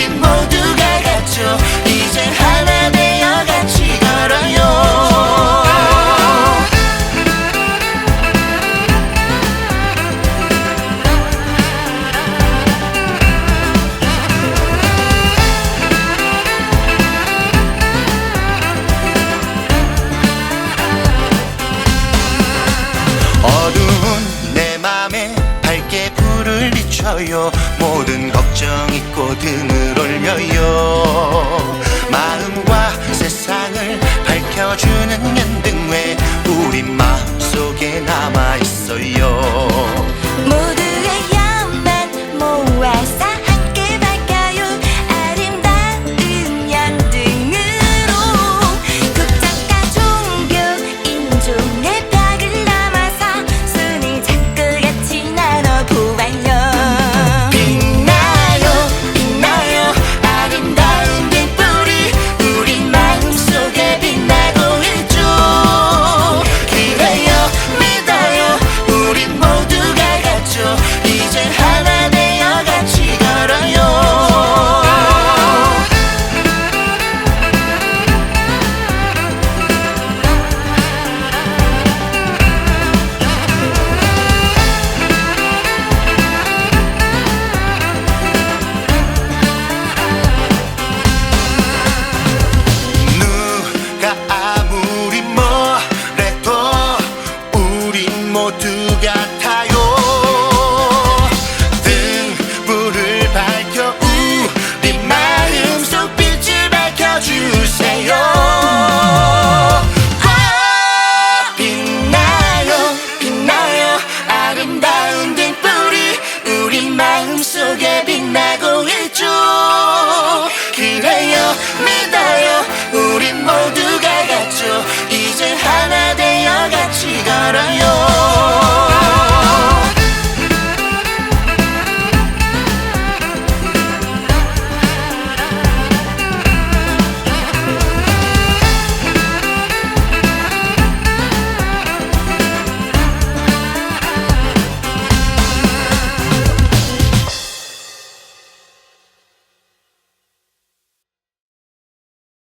우린 모두가 같죠. 이제 하나 되어 같이 걸어요. 어두운 내 맘에 밝게 불을 비춰요. 감정 있고 등을 올려요. 마음